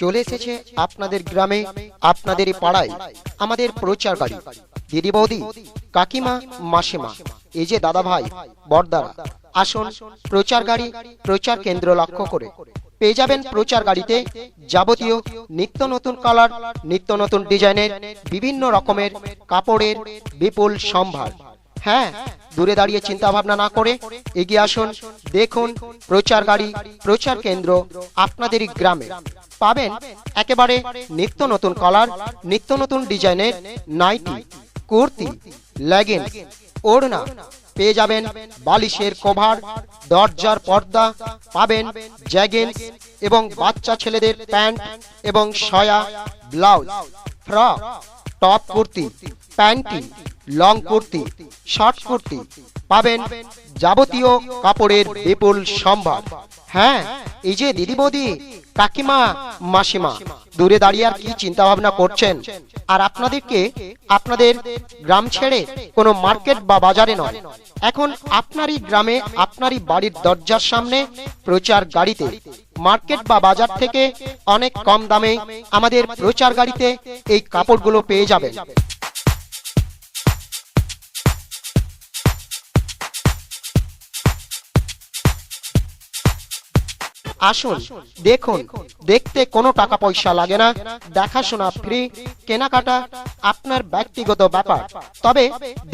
চলে এসেছে আপনাদের গ্রামে, আপনাদেরই পাড়ায় আমাদের প্রচার গাড়ি। দিদি বৌদি, কাকিমা, মাসিমা, এই যে দাদা ভাই বর্দারা আসুন প্রচার গাড়ি, প্রচার কেন্দ্র লক্ষ্য করে। পেয়ে যাবেন প্রচার গাড়িতে যাবতীয় নিত্য নতুন কালার, নিত্য নতুন ডিজাইনের বিভিন্ন রকমের কাপড়ের বিপুল সম্ভার। হ্যাঁ দূরে দাঁড়িয়ে চিন্তা ভাবনা না করে এগিয়ে আসুন। দেখুন, প্রচার গাড়ি, প্রচার কেন্দ্র আপনাদেরই গ্রামে। পাবেন একেবারে নিত্য নতুন কালার নিত্য নতুন ডিজাইনের নাইটি, কুর্তি লেগিংস ওড়না। পেয়ে যাবেন বালিশের কভার, দরজার পর্দা, পাবেন জ্যাগিন্স এবং বাচ্চা ছেলেদের প্যান্ট এবং soya, blouse, frock, top kurti. Panty long kurti, short kurti পাবেন যাবতীয় কাপড়ের বিপুল সম্ভার। হ্যাঁ এই যে দিদি বৌদি কাকিমা, মাসিমা, দূরে দাঁড়িয়ে আর কি চিন্তা ভাবনা করছেন? আর আপনাদেরকে আপনাদের গ্রাম ছেড়ে কোনো মার্কেট বা বাজারে নয়, এখন আপনারই গ্রামে আপনারই বাড়ির দরজার সামনে প্রচার গাড়িতে। মার্কেট বা বাজার থেকে অনেক কম দামে আমাদের প্রচার গাড়িতে এই কাপড়গুলো পেয়ে যাবেন। আসুন, দেখুন, দেখতে কোনো টাকা পয়সা লাগে না, দেখাশোনা ফ্রি কেনাকাটা আপনার ব্যক্তিগত ব্যাপার। তবে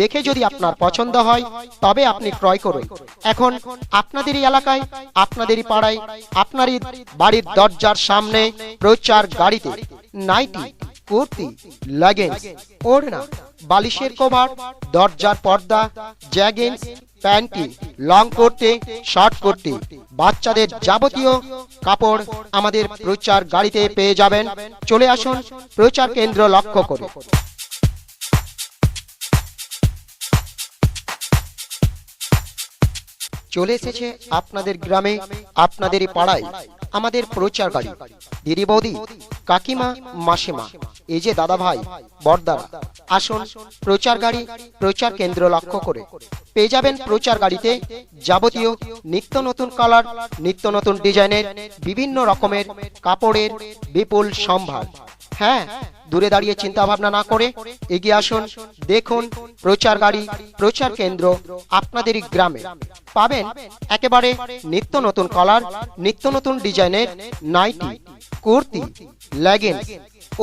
দেখে যদি আপনার পছন্দ হয়, তবে আপনি ক্রয় করুন। এখন আপনাদেরই এলাকায়, আপনাদেরই পাড়ায়, আপনারই বাড়ির দরজার সামনে প্রচার গাড়িতে, নাইটি, কুর্তি লাগেন্স ওড়না বালিশের কভার, দরজার পর্দা, জ্যাগিন্স, প্যান্টি, লং করতে শর্ট করতে বাচ্চাদের যাবতীয় কাপড় আমাদের প্রচার গাড়িতে পেয়ে যাবেন। চলে আসুন প্রচার কেন্দ্র লক্ষ্য করে। চলে এসেছে আপনাদের গ্রামে, আপনাদেরই পাড়ায়। আমাদের প্রচারকারী। দিদি বৌদি, কাকিমা, মাসিমা, এই যে দাদা ভাই, বর্দারা, আসুন প্রচার গাড়ি প্রচার কেন্দ্র লক্ষ্য করে। পেয়ে যাবেন প্রচার গাড়িতে যাবতীয় নিত্য নতুন কালার, নিত্য নতুন ডিজাইনের বিভিন্ন রকমের কাপড়ের বিপুল সম্ভার। হ্যাঁ দূরে দাঁড়িয়ে চিন্তা ভাবনা না করে এগিয়ে আসুন। দেখুন, প্রচার গাড়ি, প্রচার কেন্দ্র আপনাদেরই গ্রামে। পাবেন একেবারে নিত্য নতুন কলার নিত্য নতুন ডিজাইনের নাইটি, কুর্তি লেগিংস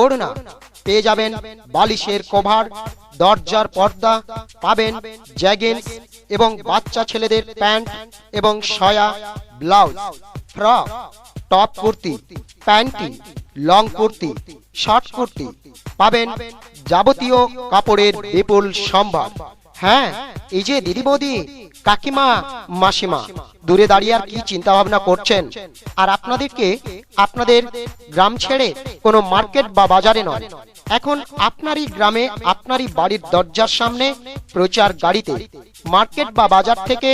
ওড়না। পেয়ে যাবেন বালিশের কভার দরজার পর্দা, পাবেন জ্যাগিন্স এবং বাচ্চা ছেলেদের প্যান্ট এবং soya, blouse, frock, top kurti, panty, long kurti, short kurti পাবেন যাবতীয় কাপড়ের বিপুল সম্ভার। হ্যাঁ এই যে দিদি বৌদি কাকিমা, মাসিমা, দূরে দাঁড়িয়ে আর কি চিন্তা ভাবনা করছেন? আর আপনাদেরকে আপনাদের গ্রাম ছেড়ে কোনো মার্কেট বা বাজারে নয়। এখন আপনারই গ্রামে আপনারই বাড়ির দরজার সামনে প্রচার গাড়িতে, মার্কেট বা বাজার থেকে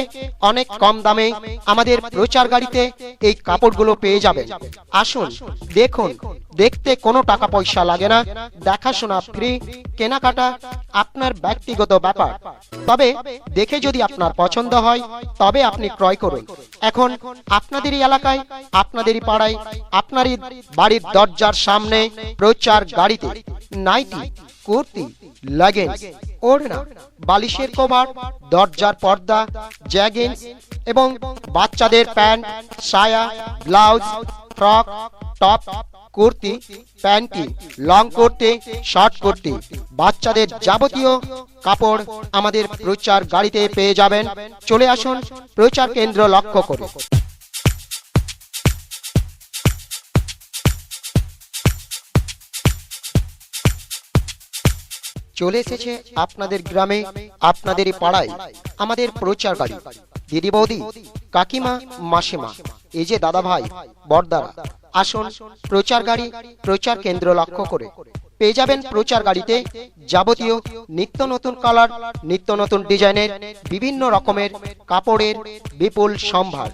অনেক কম দামে আমাদের প্রচার গাড়িতে এই কাপড়গুলো পেয়ে যাবে আসুন, দেখুন, দেখতে কোনো টাকা পয়সা লাগে না, দেখাশোনা ফ্রি, কেনাকাটা আপনার ব্যক্তিগত ব্যাপার। তবে দেখে যদি আপনার পছন্দ হয়, তবে আপনি ক্রয় করুন। এখন আপনাদেরই এলাকায়, আপনাদেরই পাড়ায়, আপনারই বাড়ির দরজার সামনে প্রচার গাড়িতে নাইটি, কুর্তি লাগেন্স ওড়না, বালিশের কভার, দরজার পর্দা জ্যাগেন্স এবং বাচ্চাদের প্যান্ট, সায়া, blouse, frock, top kurti, panty, long করতে, শর্ট করতে। বাচ্চাদের যাবতীয় কাপড় আমাদের প্রচার গাড়িতে পেয়ে যাবেন। চলে আসুন প্রচার কেন্দ্র লক্ষ্য করে। চলে এসেছে আপনাদের গ্রামে আপনাদেরই পাড়ায় আমাদের প্রচার গাড়ি। দিদি বৌদি, কাকিমা, মাসিমা, এই যে দাদা ভাই বর্দারা আসুন, প্রচার গাড়ি, প্রচার কেন্দ্র লক্ষ্য করে। পেয়ে যাবেন প্রচার গাড়িতে যাবতীয় নিত্য নতুন কালার, নিত্য নতুন ডিজাইনের বিভিন্ন রকমের কাপড়ের বিপুল সম্ভার।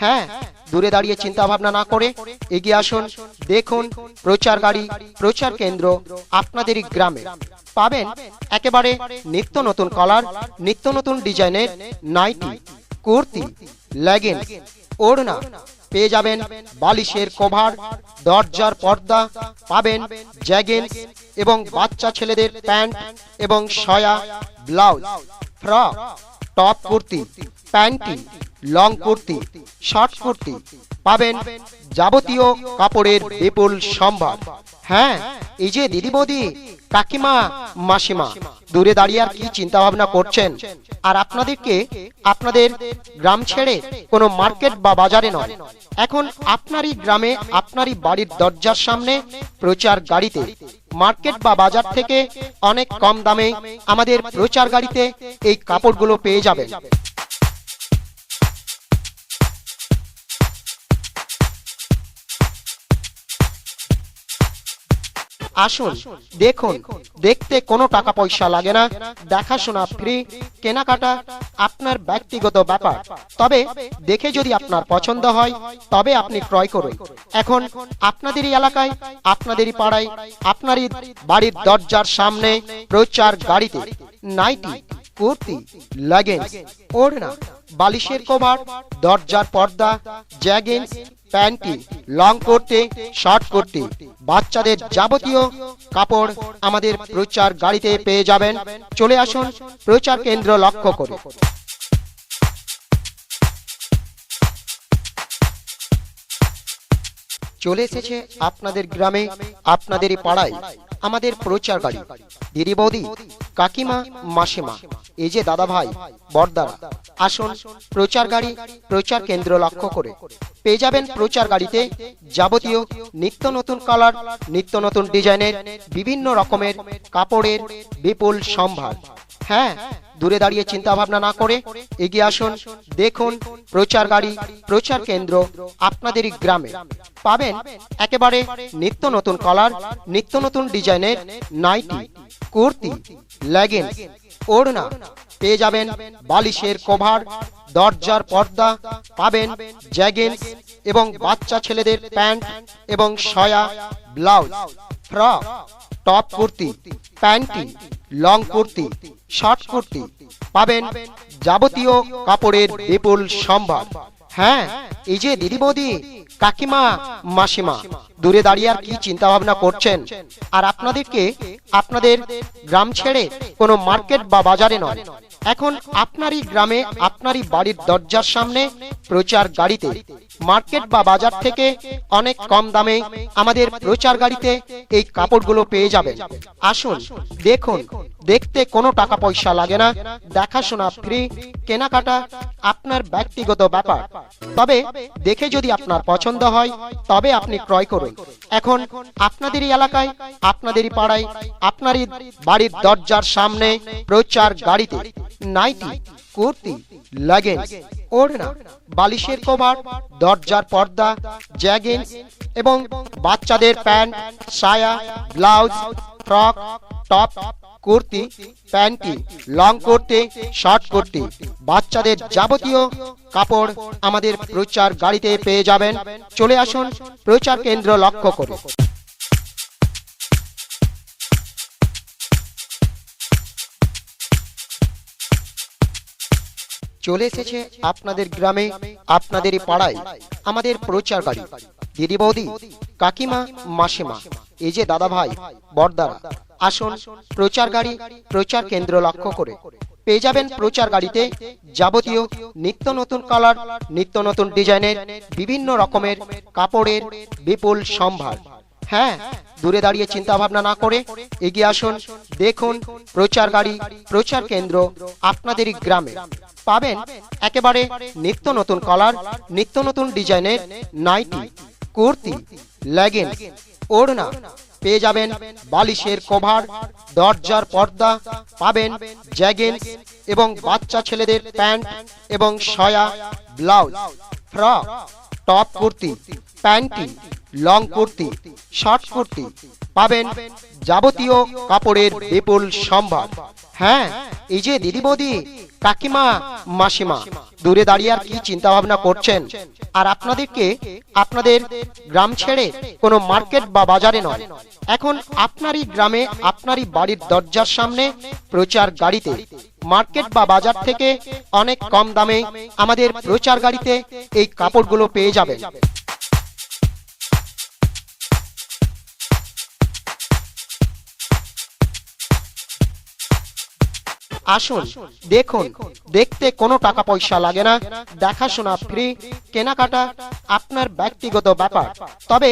হ্যাঁ দূরে দাঁড়িয়ে চিন্তা ভাবনা না করে এগিয়ে আসুন, দেখুন প্রচার গাড়ি, প্রচার কেন্দ্র আপনাদেরই গ্রামে। পাবেন একেবারে নিত্য নতুন কালার, নিত্য নতুন ডিজাইনের নাইটি, কুর্তি, লেগিংস, ওড়না পেয়ে যাবেন বালিশের কভার, দরজার পর্দা, পাবেন জ্যাগেন্স এবং বাচ্চা ছেলেদের প্যান্ট এবং soya blouse, frock, top kurti, panty, long kurti, short kurti, পাবেন যাবতীয় কাপড়ের বিপুল সম্ভার। হ্যাঁ এই যে দিদি বৌদি কাকিমা, মাসিমা, দূরে দাঁড়িয়ে আর কি চিন্তা ভাবনা করছেন? আর আপনাদেরকে আপনাদের গ্রাম ছেড়ে কোনো মার্কেট বা বাজারে নয়। এখন আপনারই গ্রামে, আপনারই বাড়ির দরজার সামনে প্রচার গাড়িতে, মার্কেট বা বাজার থেকে অনেক কম দামে আমাদের প্রচার গাড়িতে এই কাপড়গুলো পেয়ে যাবেন। আসুন, দেখুন, দেখতে কোনো টাকা পয়সা লাগে না, দেখাশোনা ফ্রি কেনাকাটা আপনার ব্যক্তিগত ব্যাপার। তবে দেখে যদি আপনার পছন্দ হয়, তবে আপনি ক্রয় করুন। এখন আপনাদেরই এলাকায়, আপনাদেরই পাড়ায়, আপনারই বাড়ির দরজার সামনে প্রচার গাড়িতে নাইটি, কুর্তি লাগেজ ওড়না, বালিশের কভার, দরজার পর্দা জ্যাগিন্স প্যান্টি লং করতে শর্ট করতে বাচ্চাদের যাবতীয় কাপড় আমাদের প্রচার গাড়িতে পেয়ে যাবেন। চলে আসুন প্রচার কেন্দ্র লক্ষ্য করে। চলে এসেছে আপনাদের গ্রামে, আপনাদেরই পাড়ায় আমাদের প্রচার গাড়ি। দিদি বৌদি, কাকিমা, মাসিমা, এই যে দাদা ভাই বর্দারা, আসুন প্রচার গাড়ি, প্রচার কেন্দ্র লক্ষ্য করে। পেয়ে যাবেন প্রচার গাড়িতে। যাবতীয় নিত্য নতুন কালার, নিত্য নতুন ডিজাইনের বিভিন্ন রকমের কাপড়ের বিপুল সম্ভার। হ্যাঁ দূরে দাঁড়িয়ে চিন্তা ভাবনা না করে এগিয়ে আসুন। দেখুন প্রচার গাড়ি, প্রচার কেন্দ্র আপনাদেরই গ্রামে। পাবেন একেবারে নিত্য নতুন কালার, নিত্য নতুন ডিজাইনের নাইটি, কুর্তি, লেগিংস, ওড়না পেয়ে যাবেন বালিশের কভার, দরজার পর্দা, পাবেন জ্যাগিন্স এবং বাচ্চা ছেলেদের প্যান্ট এবং soya blouse, frock, top kurti, panty, long kurti, short kurti, পাবেন যাবতীয় কাপড়ের বিপুল সম্ভার। হ্যাঁ এই যে দিদি বৌদি কাকিমা, মাসিমা, দূরে দাঁড়িয়ে আর কি চিন্তা ভাবনা করছেন? আর আপনাদেরকে আপনাদের গ্রাম ছেড়ে কোনো মার্কেট বা বাজারে নয় এখন আপনারই গ্রামে আপনারই বাড়ির দরজার সামনে প্রচার গাড়িতে, মার্কেট বা বাজার থেকে অনেক কম দামে আমাদের প্রচার গাড়িতে এই কাপড়গুলো পেয়ে যাবেন। আসুন, দেখুন, দেখতে কোনো টাকা পয়সা লাগে না, দেখাশোনা ফ্রি, কেনাকাটা আপনার ব্যক্তিগত ব্যাপার। তবে দেখে যদি আপনার পছন্দ হয়, তবে আপনি ক্রয় করুন। এখন আপনাদেরই এলাকায়, আপনাদেরই পাড়ায়, আপনারই বাড়ির দরজার সামনে প্রচার গাড়িতে নাইটি, কুর্তি লাগেজ ওড়না, বালিশের কভার, দরজার পর্দা জ্যাগিন্স এবং বাচ্চাদের প্যান্ট, সায়া, blouse, frock, top, kurti, panty, long করতে, শর্ট করতে। বাচ্চাদের যাবতীয় কাপড় আমাদের প্রচার গাড়িতে পেয়ে যাবেন। চলে আসুন প্রচার কেন্দ্র লক্ষ্য করে। চলে এসেছে আপনাদের গ্রামে, আপনাদেরই পাড়ায় আমাদের প্রচার গাড়ি দিদি বৌদি, কাকিমা, মাসিমা, এই যে দাদা ভাই বর্দারা, আসুন প্রচার গাড়ি প্রচার কেন্দ্র লক্ষ্য করে। পেয়ে যাবেন প্রচার গাড়িতে যাবতীয় নিত্য নতুন কালার, নিত্য নতুন ডিজাইনের বিভিন্ন রকমের কাপড়ের বিপুল সম্ভার। হ্যাঁ দূরে দাঁড়িয়ে চিন্তা ভাবনা না করে এগিয়ে আসুন। দেখুন, প্রচার গাড়ি, প্রচার কেন্দ্র আপনাদেরই গ্রামে। পাবেন একেবারে নিত্য নতুন কালার নিত্য নতুন ডিজাইনের নাইটি, কুর্তি লেগিংস ওড়না। পেয়ে যাবেন বালিশের কভার দরজার পর্দা, পাবেন জ্যাগিন্স এবং বাচ্চা ছেলেদের প্যান্ট এবং soya blouse frock top kurti. Panty long kurti, short kurti, পাবেন যাবতীয় কাপড়ের বিপুল সম্ভার। হ্যাঁ এই যে দিদি বৌদি কাকিমা, মাসিমা, দূরে দাঁড়িয়ে আর কি চিন্তা ভাবনা করছেন? আর আপনাদেরকে, আপনাদের গ্রাম ছেড়ে কোনো মার্কেট বা বাজারে নয়, এখন আপনারই গ্রামে আপনারই বাড়ির দরজার সামনে প্রচার গাড়িতে। মার্কেট বা বাজার থেকে অনেক কম দামে আমাদের প্রচার গাড়িতে এই কাপড়গুলো পেয়ে যাবেন। আসুন, দেখুন, দেখতে কোনো টাকা পয়সা লাগে না, দেখাশোনা ফ্রি কেনাকাটা আপনার ব্যক্তিগত ব্যাপার। তবে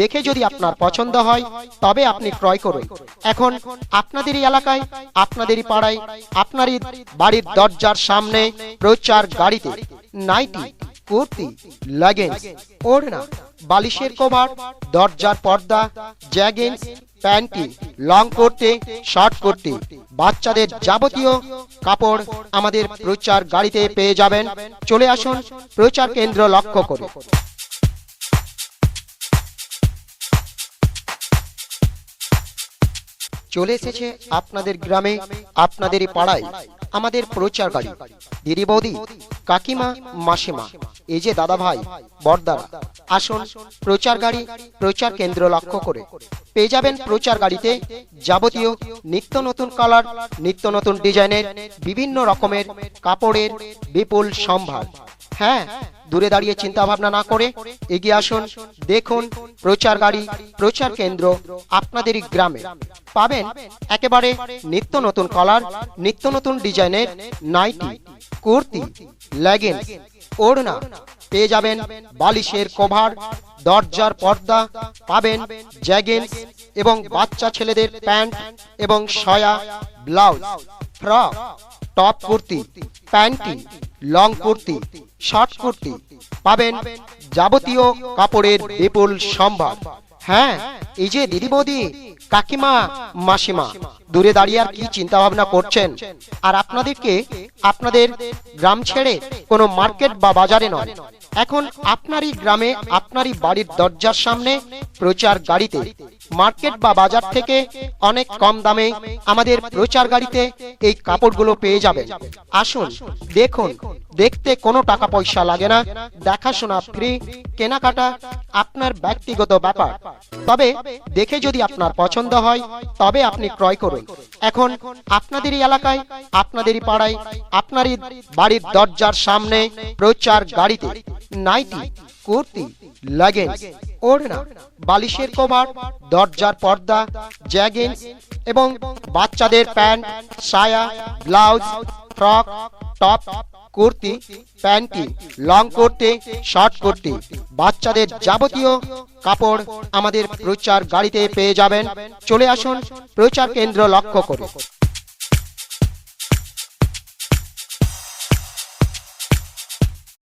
দেখে যদি আপনার পছন্দ হয়, তবে আপনি ক্রয় করুন। এখন আপনাদেরই এলাকায়, আপনাদেরই পাড়ায়, আপনারই বাড়ির দরজার সামনে প্রচার গাড়িতে নাইটি, কুর্তি লাগেজ ওড়না, বালিশের কভার, দরজার পর্দা জ্যাগিন্স প্যান্টি লং করতে শর্ট করতে বাচ্চাদের যাবতীয় কাপড় আমাদের প্রচার গাড়িতে পেয়ে যাবেন। চলে আসুন, প্রচার কেন্দ্র লক্ষ্য করে। চলে এসেছে আপনাদের গ্রামে আপনাদেরই পাড়ায় আমাদের প্রচার গাড়ি। দিদি বৌদি, কাকিমা, মাসিমা। এই যে দাদা ভাই বর্দারা, আসুন প্রচার গাড়ি, প্রচার কেন্দ্র লক্ষ্য করে। পেয়ে যাবেন প্রচার গাড়িতে যাবতীয় নিত্য নতুন কালার, নিত্য নতুন ডিজাইনের বিভিন্ন রকমের কাপড়ের বিপুল সম্ভার। হ্যাঁ দূরে দাঁড়িয়ে চিন্তা ভাবনা না করে এগিয়ে আসুন, দেখুন প্রচার গাড়ি, প্রচার কেন্দ্র আপনাদেরই গ্রামে। পাবেন একেবারে নিত্য নতুন কালার, নিত্য নতুন ডিজাইনের নাইটি, কুর্তি, লেগিংস ওড়না। পেয়ে যাবেন বালিশের কভার, দরজার পর্দা, পাবেন জ্যাগিন্স এবং বাচ্চা ছেলেদের প্যান্ট এবং soya blouse, frock, top kurti, panty, long kurti, short kurti, পাবেন যাবতীয় কাপড়ের বিপুল সম্ভার। হ্যাঁ এই যে দিদি বৌদি কাকিমা, মাসিমা দূরে দাঁড়িয়ে আর কি চিন্তা ভাবনা করছেন? আর আপনাদেরকে আপনাদের গ্রাম ছেড়ে কোনো মার্কেট বা বাজারে নয়। এখন আপনারই গ্রামে আপনারই বাড়ির দরজার সামনে প্রচার গাড়িতে, মার্কেট বা বাজার থেকে অনেক কম দামে আমাদের প্রচার গাড়িতে এই কাপড়গুলো পেয়ে যাবেন। আসুন, দেখুন, দেখতে কোনো টাকা পয়সা লাগে না। দেখাশোনা ফ্রি, কেনাকাটা আপনার ব্যক্তিগত ব্যাপার। তবে দেখে যদি আপনার পছন্দ হয়, তবে আপনি ক্রয় করুন। এখন আপনাদেরই এলাকায়, আপনাদেরই পাড়ায়, আপনারই বাড়ির দরজার সামনে প্রচার গাড়িতে নাইটি, কুর্তি লাগেজ ওড়না, বালিশের কভার, দরজার পর্দা জ্যাগিন্স এবং বাচ্চাদের প্যান্ট, সায়া, blouse, frock, top kurti, panty, long kurti, short kurti, বাচ্চাদের যাবতীয় কাপড় আমাদের প্রচার গাড়িতে পেয়ে যাবেন। চলে আসুন প্রচার কেন্দ্র লক্ষ্য করে।